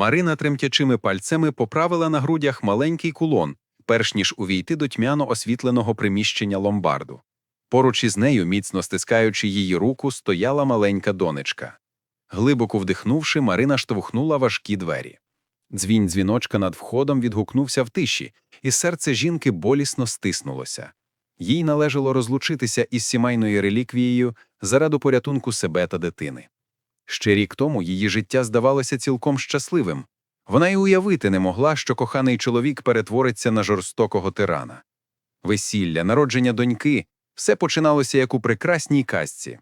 Марина тремтячими пальцями поправила на грудях маленький кулон, перш ніж увійти до тьмяно освітленого приміщення ломбарду. Поруч із нею, міцно стискаючи її руку, стояла маленька донечка. Глибоко вдихнувши, Марина штовхнула важкі двері. Дзвінь дзвіночка над входом відгукнувся в тиші, і серце жінки болісно стиснулося. Їй належало розлучитися із сімейною реліквією заради порятунку себе та дитини. Ще рік тому її життя здавалося цілком щасливим. Вона й уявити не могла, що коханий чоловік перетвориться на жорстокого тирана. Весілля, народження доньки все починалося як у прекрасній казці.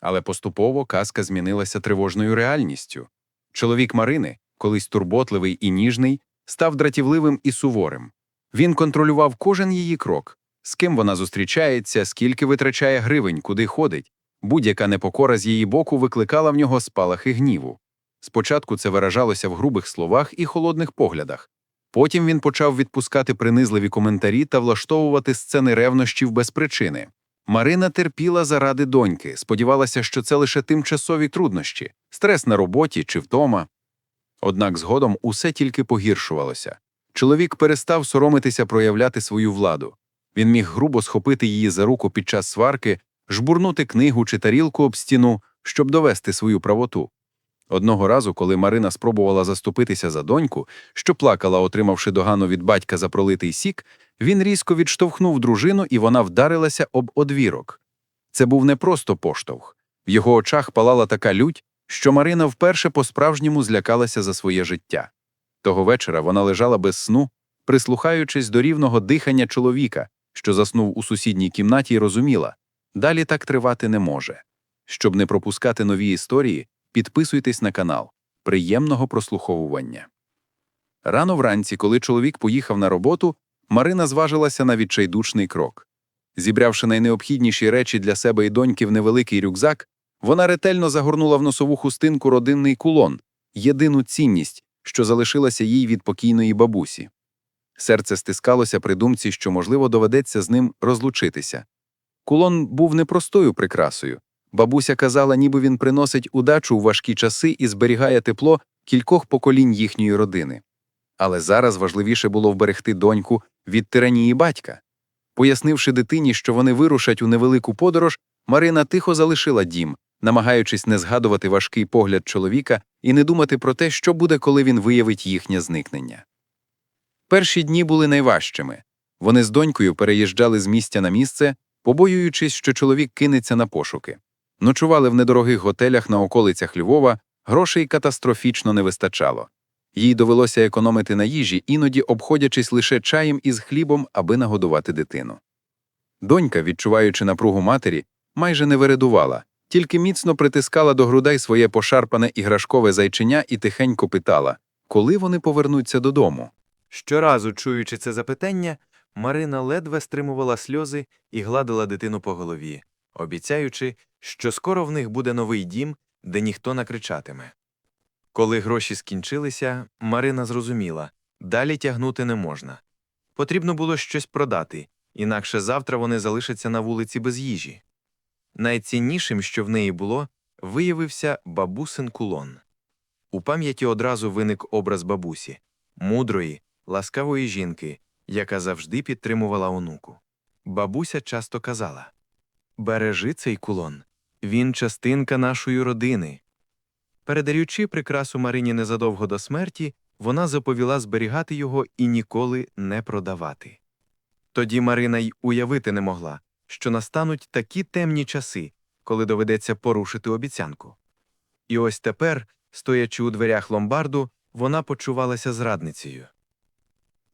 Але поступово казка змінилася тривожною реальністю. Чоловік Марини, колись турботливий і ніжний, став дратівливим і суворим. Він контролював кожен її крок, з ким вона зустрічається, скільки витрачає гривень, куди ходить. Будь-яка непокора з її боку викликала в нього спалахи гніву. Спочатку це виражалося в грубих словах і холодних поглядах. Потім він почав відпускати принизливі коментарі та влаштовувати сцени ревнощів без причини. Марина терпіла заради доньки, сподівалася, що це лише тимчасові труднощі, стрес на роботі чи втома. Однак згодом усе тільки погіршувалося. Чоловік перестав соромитися проявляти свою владу. Він міг грубо схопити її за руку під час сварки, жбурнути книгу чи тарілку об стіну, щоб довести свою правоту. Одного разу, коли Марина спробувала заступитися за доньку, що плакала, отримавши догану від батька за пролитий сік, він різко відштовхнув дружину, і вона вдарилася об одвірок. Це був не просто поштовх. В його очах палала така лють, що Марина вперше по-справжньому злякалася за своє життя. Того вечора вона лежала без сну, прислухаючись до рівного дихання чоловіка, що заснув у сусідній кімнаті, і розуміла далі так тривати не може. Щоб не пропускати нові історії, підписуйтесь на канал. Приємного прослуховування. Рано вранці, коли чоловік поїхав на роботу, Марина зважилася на відчайдушний крок. Зібравши найнеобхідніші речі для себе і доньки в невеликий рюкзак, вона ретельно загорнула в носову хустинку родинний кулон, єдину цінність, що залишилася їй від покійної бабусі. Серце стискалося при думці, що, можливо, доведеться з ним розлучитися. Кулон був непростою прикрасою. Бабуся казала, ніби він приносить удачу у важкі часи і зберігає тепло кількох поколінь їхньої родини. Але зараз важливіше було вберегти доньку від тиранії батька. Пояснивши дитині, що вони вирушать у невелику подорож, Марина тихо залишила дім, намагаючись не згадувати важкий погляд чоловіка і не думати про те, що буде, коли він виявить їхнє зникнення. Перші дні були найважчими. Вони з донькою переїжджали з місця на місце, побоюючись, що чоловік кинеться на пошуки. Ночували в недорогих готелях на околицях Львова, грошей катастрофічно не вистачало. Їй довелося економити на їжі, іноді обходячись лише чаєм із хлібом, аби нагодувати дитину. Донька, відчуваючи напругу матері, майже не вередувала, тільки міцно притискала до грудей своє пошарпане іграшкове зайчиня і тихенько питала, коли вони повернуться додому. Щоразу, чуючи це запитання, Марина ледве стримувала сльози і гладила дитину по голові, обіцяючи, що скоро в них буде новий дім, де ніхто не кричатиме. Коли гроші скінчилися, Марина зрозуміла далі тягнути не можна. Потрібно було щось продати, інакше завтра вони залишаться на вулиці без їжі. Найціннішим, що в неї було, виявився бабусин кулон. У пам'яті одразу виник образ бабусі мудрої, ласкавої жінки, яка завжди підтримувала онуку. Бабуся часто казала Бережи цей кулон, він частинка нашої родини. Передаючи прикрасу Марині незадовго до смерті, вона заповіла зберігати його і ніколи не продавати. Тоді Марина й уявити не могла, що настануть такі темні часи, коли доведеться порушити обіцянку. І ось тепер, стоячи у дверях ломбарду, вона почувалася зрадницею.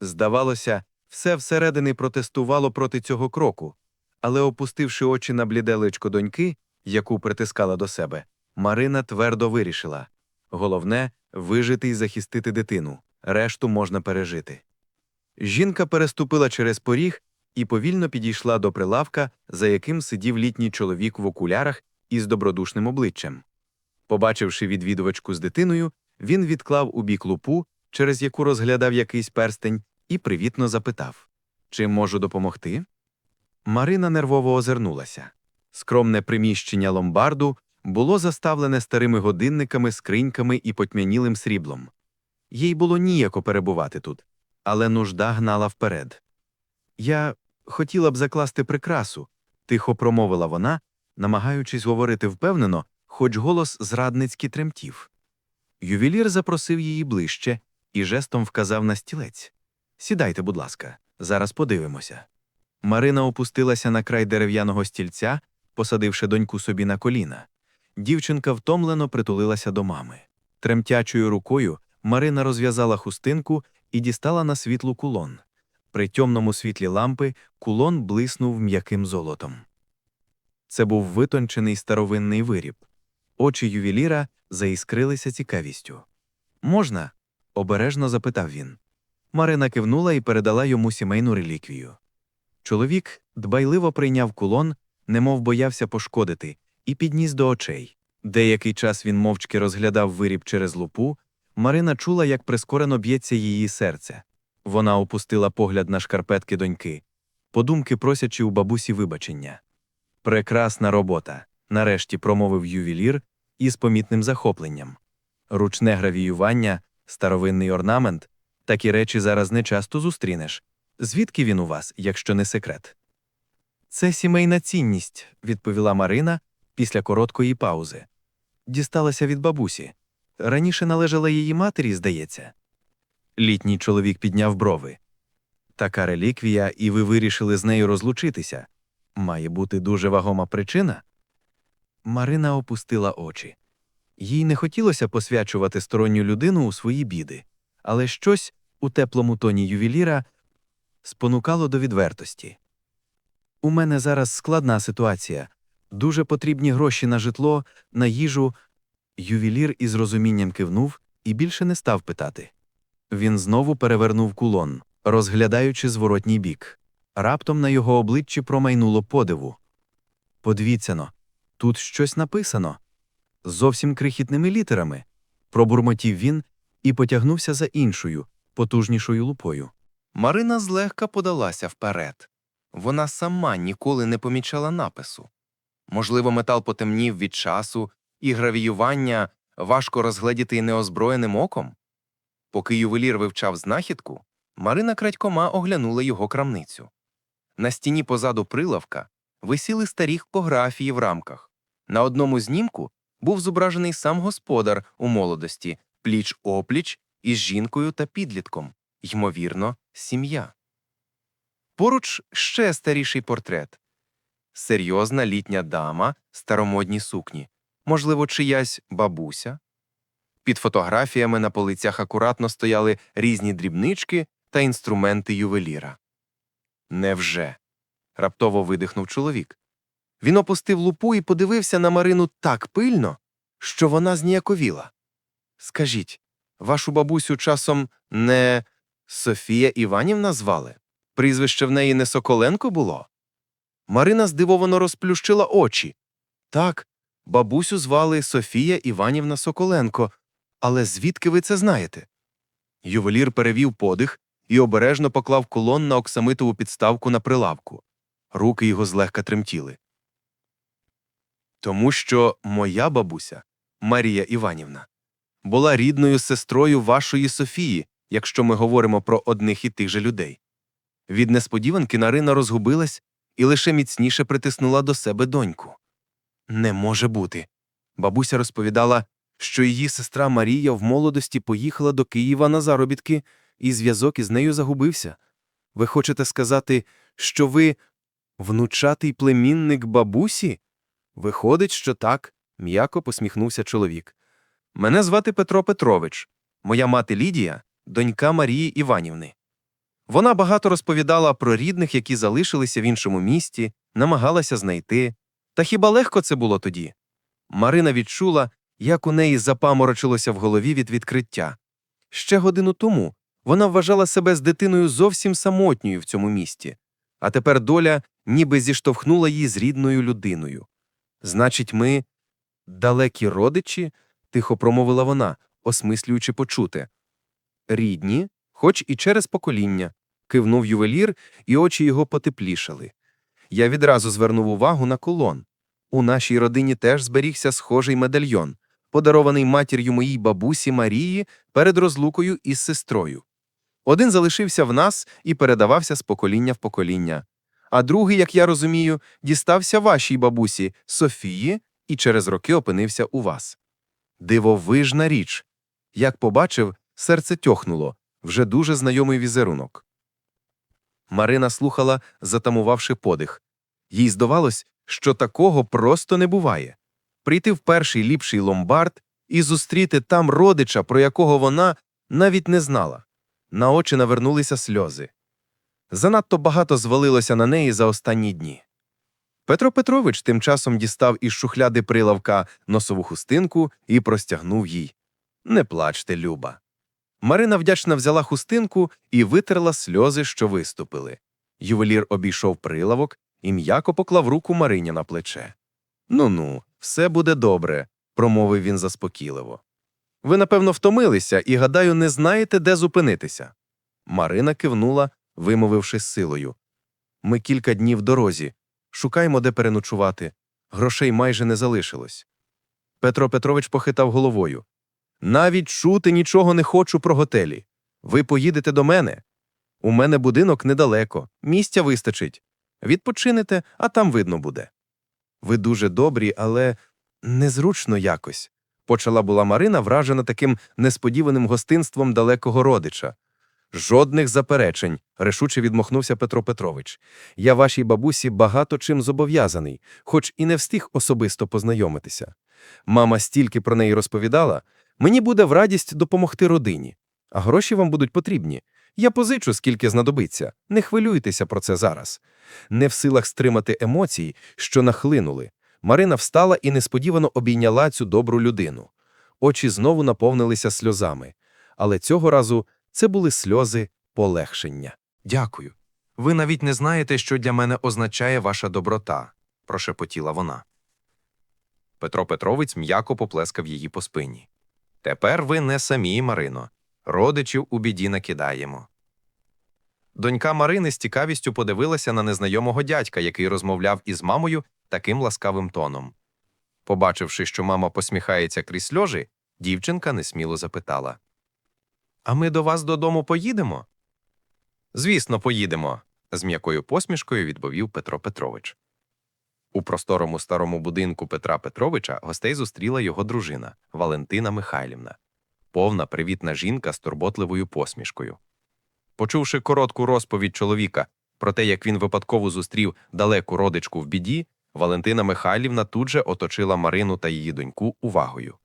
Здавалося, все всередини протестувало проти цього кроку, але, опустивши очі на бліде личко доньки, яку притискала до себе, Марина твердо вирішила головне вижити і захистити дитину, решту можна пережити. Жінка переступила через поріг і повільно підійшла до прилавка, за яким сидів літній чоловік в окулярах із добродушним обличчям. Побачивши відвідувачку з дитиною, він відклав у бік лупу, через яку розглядав якийсь перстень, і привітно запитав Чим можу допомогти? Марина нервово озирнулася. Скромне приміщення ломбарду було заставлене старими годинниками, скриньками і потьмянілим сріблом. Їй було ніяко перебувати тут, але нужда гнала вперед. Я хотіла б закласти прикрасу, тихо промовила вона, намагаючись говорити впевнено, хоч голос зрадницьки тремтів. Ювелір запросив її ближче і жестом вказав на стілець. Сідайте, будь ласка, зараз подивимося. Марина опустилася на край дерев'яного стільця, посадивши доньку собі на коліна. Дівчинка втомлено притулилася до мами. Тремтячою рукою Марина розв'язала хустинку і дістала на світлу кулон. При тьомному світлі лампи кулон блиснув м'яким золотом. Це був витончений старовинний виріб. Очі ювеліра заіскрилися цікавістю. Можна? обережно запитав він. Марина кивнула і передала йому сімейну реліквію. Чоловік дбайливо прийняв кулон, немов боявся пошкодити, і підніс до очей. Деякий час він мовчки розглядав виріб через лупу. Марина чула, як прискорено б'ється її серце. Вона опустила погляд на шкарпетки доньки, подумки просячи у бабусі вибачення. Прекрасна робота, нарешті промовив ювелір із помітним захопленням. Ручне гравіювання, старовинний орнамент такі речі зараз не часто зустрінеш. Звідки він у вас, якщо не секрет? Це сімейна цінність, відповіла Марина після короткої паузи. Дісталася від бабусі. Раніше належала її матері, здається. Літній чоловік підняв брови. Така реліквія, і ви вирішили з нею розлучитися. Має бути дуже вагома причина. Марина опустила очі. Їй не хотілося посвячувати сторонню людину у свої біди, але щось у теплому тоні ювеліра спонукало до відвертості. У мене зараз складна ситуація. Дуже потрібні гроші на житло, на їжу. Ювелір із розумінням кивнув і більше не став питати. Він знову перевернув кулон, розглядаючи зворотній бік. Раптом на його обличчі промайнуло подиву. Подивіться но, тут щось написано. Зовсім крихітними літерами. Пробурмотів він і потягнувся за іншою, потужнішою лупою. Марина злегка подалася вперед. Вона сама ніколи не помічала напису. Можливо, метал потемнів від часу, і гравіювання важко розгледіти неозброєним оком. Поки ювелір вивчав знахідку, Марина крадькома оглянула його крамницю. На стіні позаду прилавка висіли старі фотографії в рамках. На одному знімку був зображений сам господар у молодості, пліч опліч із жінкою та підлітком, ймовірно, сім'я. Поруч ще старіший портрет. Серйозна літня дама, старомодні сукні, можливо, чиясь бабуся. Під фотографіями на полицях акуратно стояли різні дрібнички та інструменти ювеліра. Невже? раптово видихнув чоловік. Він опустив лупу і подивився на Марину так пильно, що вона зніяковіла. Скажіть, вашу бабусю часом не Софія Іванівна звали? Прізвище в неї не Соколенко було? Марина здивовано розплющила очі. Так, бабусю звали Софія Іванівна Соколенко. Але звідки ви це знаєте? Ювелір перевів подих і обережно поклав колон на оксамитову підставку на прилавку. Руки його злегка тремтіли. Тому що моя бабуся, Марія Іванівна, була рідною сестрою вашої Софії, якщо ми говоримо про одних і тих же людей. Від несподіванки Нарина розгубилась і лише міцніше притиснула до себе доньку. Не може бути. Бабуся розповідала, що її сестра Марія в молодості поїхала до Києва на заробітки, і зв'язок із нею загубився. Ви хочете сказати, що ви внучатий племінник бабусі? Виходить, що так, м'яко посміхнувся чоловік. Мене звати Петро Петрович, моя мати Лідія, донька Марії Іванівни. Вона багато розповідала про рідних, які залишилися в іншому місті, намагалася знайти. Та хіба легко це було тоді? Марина відчула, як у неї запаморочилося в голові від відкриття. Ще годину тому вона вважала себе з дитиною зовсім самотньою в цьому місті, а тепер доля ніби зіштовхнула її з рідною людиною. Значить, ми далекі родичі? Тихо промовила вона, осмислюючи почуте. Рідні, хоч і через покоління, кивнув ювелір, і очі його потеплішали. Я відразу звернув увагу на колон. У нашій родині теж зберігся схожий медальйон. подарований матір'ю моїй бабусі Марії перед розлукою із сестрою. Один залишився в нас і передавався з покоління в покоління, а другий, як я розумію, дістався вашій бабусі Софії і через роки опинився у вас. Дивовижна річ. Як побачив, серце тьохнуло, вже дуже знайомий візерунок. Марина слухала, затамувавши подих. Їй здавалось, що такого просто не буває. Прийти в перший ліпший ломбард і зустріти там родича, про якого вона навіть не знала. На очі навернулися сльози. Занадто багато звалилося на неї за останні дні. Петро Петрович тим часом дістав із шухляди прилавка носову хустинку і простягнув їй. Не плачте, Люба. Марина вдячно взяла хустинку і витерла сльози, що виступили. Ювелір обійшов прилавок і м'яко поклав руку Марині на плече. Ну ну, все буде добре, промовив він заспокійливо. Ви, напевно, втомилися і, гадаю, не знаєте, де зупинитися. Марина кивнула, вимовивши силою. Ми кілька днів в дорозі. Шукаємо, де переночувати. Грошей майже не залишилось. Петро Петрович похитав головою. Навіть чути нічого не хочу про готелі. Ви поїдете до мене. У мене будинок недалеко, місця вистачить. Відпочинете, а там видно буде. Ви дуже добрі, але незручно якось. Почала була Марина, вражена таким несподіваним гостинством далекого родича. Жодних заперечень, рішуче відмахнувся Петро Петрович. Я вашій бабусі багато чим зобов'язаний, хоч і не встиг особисто познайомитися. Мама стільки про неї розповідала, мені буде в радість допомогти родині. А гроші вам будуть потрібні. Я позичу, скільки знадобиться. Не хвилюйтеся про це зараз. Не в силах стримати емоцій, що нахлинули. Марина встала і несподівано обійняла цю добру людину. Очі знову наповнилися сльозами, але цього разу це були сльози полегшення. Дякую. Ви навіть не знаєте, що для мене означає ваша доброта, прошепотіла вона. Петро Петрович м'яко поплескав її по спині. Тепер ви не самі, Марино. Родичів у біді накидаємо. Донька Марини з цікавістю подивилася на незнайомого дядька, який розмовляв із мамою таким ласкавим тоном. Побачивши, що мама посміхається крізь сльожі, дівчинка несміло запитала: А ми до вас додому поїдемо? Звісно, поїдемо, з м'якою посмішкою відповів Петро Петрович. У просторому старому будинку Петра Петровича гостей зустріла його дружина Валентина Михайлівна, повна привітна жінка з турботливою посмішкою. Почувши коротку розповідь чоловіка про те, як він випадково зустрів далеку родичку в біді, Валентина Михайлівна тут же оточила Марину та її доньку увагою.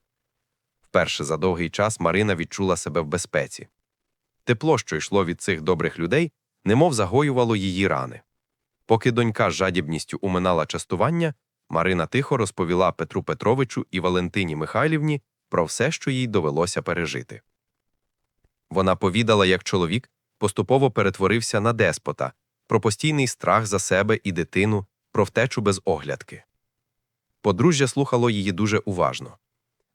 Вперше за довгий час Марина відчула себе в безпеці. Тепло, що йшло від цих добрих людей, немов загоювало її рани. Поки донька з жадібністю уминала частування, Марина тихо розповіла Петру Петровичу і Валентині Михайлівні про все, що їй довелося пережити. Вона повідала, як чоловік поступово перетворився на деспота, про постійний страх за себе і дитину, про втечу без оглядки. Подружжя слухало її дуже уважно.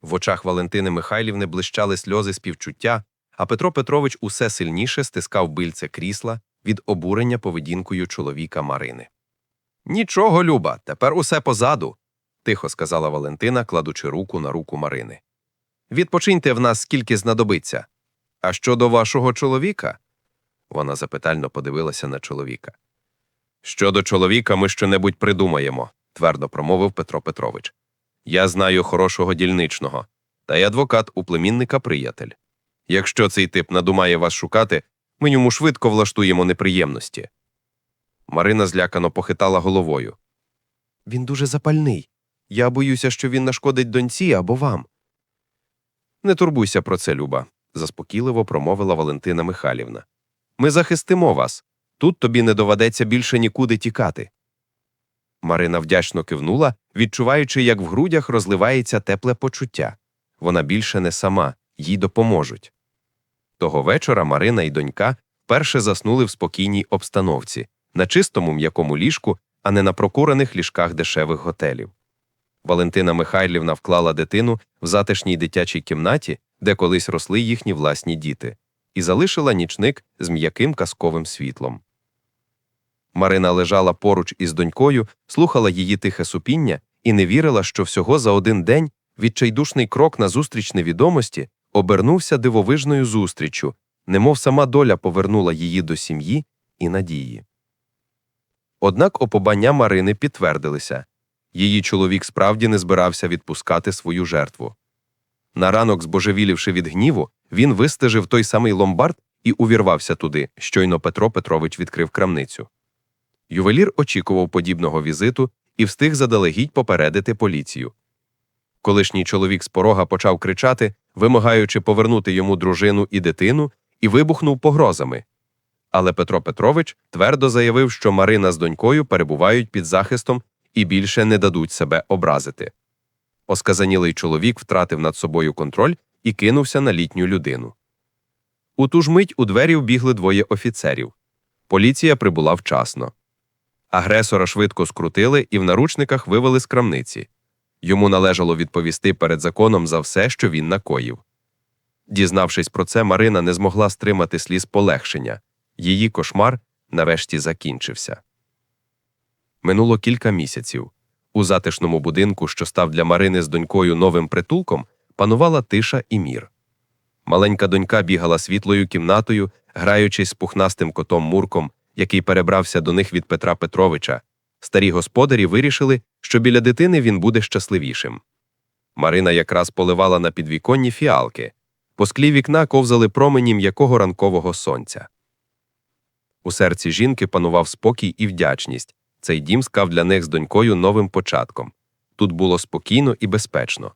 В очах Валентини Михайлівни блищали сльози співчуття, а Петро Петрович усе сильніше стискав бильце крісла від обурення поведінкою чоловіка Марини. Нічого, Люба, тепер усе позаду, тихо сказала Валентина, кладучи руку на руку Марини. Відпочиньте в нас скільки знадобиться. А щодо вашого чоловіка? Вона запитально подивилася на чоловіка. Щодо чоловіка ми щонебудь придумаємо, твердо промовив Петро Петрович. Я знаю хорошого дільничного, та й адвокат у племінника приятель. Якщо цей тип надумає вас шукати, ми йому швидко влаштуємо неприємності. Марина злякано похитала головою. Він дуже запальний. Я боюся, що він нашкодить доньці або вам. Не турбуйся про це, Люба, заспокійливо промовила Валентина Михайлівна. Ми захистимо вас. Тут тобі не доведеться більше нікуди тікати. Марина вдячно кивнула, відчуваючи, як в грудях розливається тепле почуття. Вона більше не сама, їй допоможуть. Того вечора Марина і донька вперше заснули в спокійній обстановці, на чистому м'якому ліжку, а не на прокурених ліжках дешевих готелів. Валентина Михайлівна вклала дитину в затишній дитячій кімнаті, де колись росли їхні власні діти, і залишила нічник з м'яким казковим світлом. Марина лежала поруч із донькою, слухала її тихе супіння і не вірила, що всього за один день Відчайдушний крок назустріч невідомості обернувся дивовижною зустріччю, немов сама доля повернула її до сім'ї і надії. Однак опобання Марини підтвердилися її чоловік справді не збирався відпускати свою жертву. На ранок, збожевілівши від гніву, він вистежив той самий ломбард і увірвався туди, щойно Петро Петрович відкрив крамницю. Ювелір очікував подібного візиту і встиг заделегідь попередити поліцію. Колишній чоловік з порога почав кричати, вимагаючи повернути йому дружину і дитину, і вибухнув погрозами. Але Петро Петрович твердо заявив, що Марина з донькою перебувають під захистом і більше не дадуть себе образити. Осказанілий чоловік втратив над собою контроль і кинувся на літню людину. У ту ж мить у двері вбігли двоє офіцерів. Поліція прибула вчасно. Агресора швидко скрутили і в наручниках вивели з крамниці. Йому належало відповісти перед законом за все, що він накоїв. Дізнавшись про це, Марина не змогла стримати сліз полегшення. Її кошмар нарешті закінчився. Минуло кілька місяців. У затишному будинку, що став для Марини з донькою новим притулком, панувала тиша і мір. Маленька донька бігала світлою кімнатою, граючись з пухнастим котом Мурком, який перебрався до них від Петра Петровича. Старі господарі вирішили, що біля дитини він буде щасливішим. Марина якраз поливала на підвіконні фіалки. По склі вікна ковзали промені м'якого ранкового сонця. У серці жінки панував спокій і вдячність. Цей дім скав для них з донькою новим початком. Тут було спокійно і безпечно.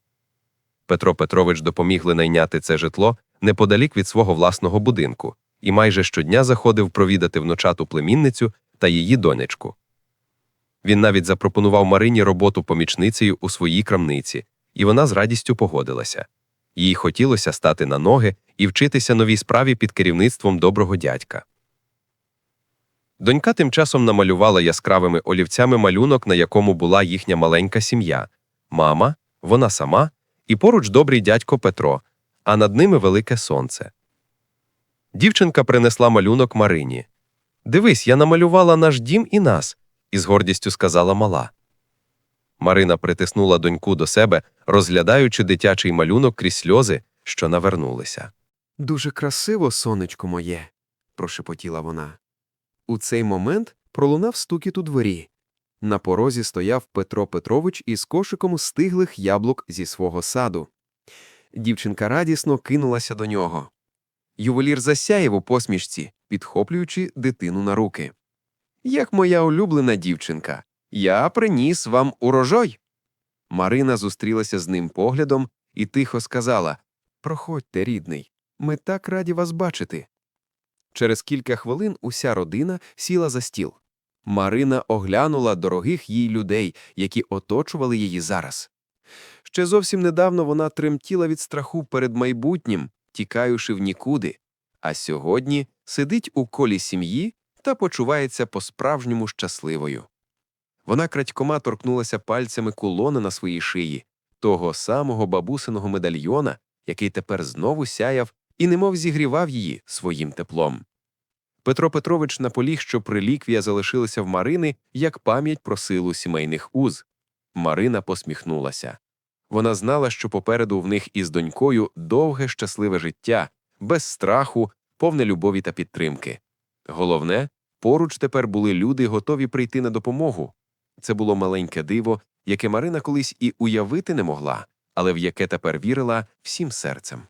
Петро Петрович допоміг найняти це житло неподалік від свого власного будинку і майже щодня заходив провідати внучату племінницю та її донечку. Він навіть запропонував Марині роботу помічницею у своїй крамниці, і вона з радістю погодилася. Їй хотілося стати на ноги і вчитися новій справі під керівництвом доброго дядька. Донька тим часом намалювала яскравими олівцями малюнок, на якому була їхня маленька сім'я мама, вона сама, і поруч добрий дядько Петро, а над ними велике сонце. Дівчинка принесла малюнок Марині. Дивись, я намалювала наш дім і нас, із гордістю сказала мала. Марина притиснула доньку до себе, розглядаючи дитячий малюнок крізь сльози, що навернулися. Дуже красиво, сонечко моє, прошепотіла вона. У цей момент пролунав стукіт у дворі. На порозі стояв Петро Петрович із кошиком стиглих яблук зі свого саду. Дівчинка радісно кинулася до нього. Ювелір засяяв у посмішці, підхоплюючи дитину на руки. Як моя улюблена дівчинка, я приніс вам урожай. Марина зустрілася з ним поглядом і тихо сказала Проходьте, рідний, ми так раді вас бачити. Через кілька хвилин уся родина сіла за стіл. Марина оглянула дорогих їй людей, які оточували її зараз. Ще зовсім недавно вона тремтіла від страху перед майбутнім, тікаючи в нікуди, а сьогодні сидить у колі сім'ї та почувається по-справжньому щасливою. Вона крадькома торкнулася пальцями кулона на своїй шиї, того самого бабусиного медальйона, який тепер знову сяяв і немов зігрівав її своїм теплом. Петро Петрович наполіг, щоб реліквія залишилася в Марини як пам'ять про силу сімейних уз. Марина посміхнулася. Вона знала, що попереду в них із донькою довге щасливе життя, без страху, повне любові та підтримки. Головне, поруч тепер були люди, готові прийти на допомогу. Це було маленьке диво, яке Марина колись і уявити не могла, але в яке тепер вірила всім серцем.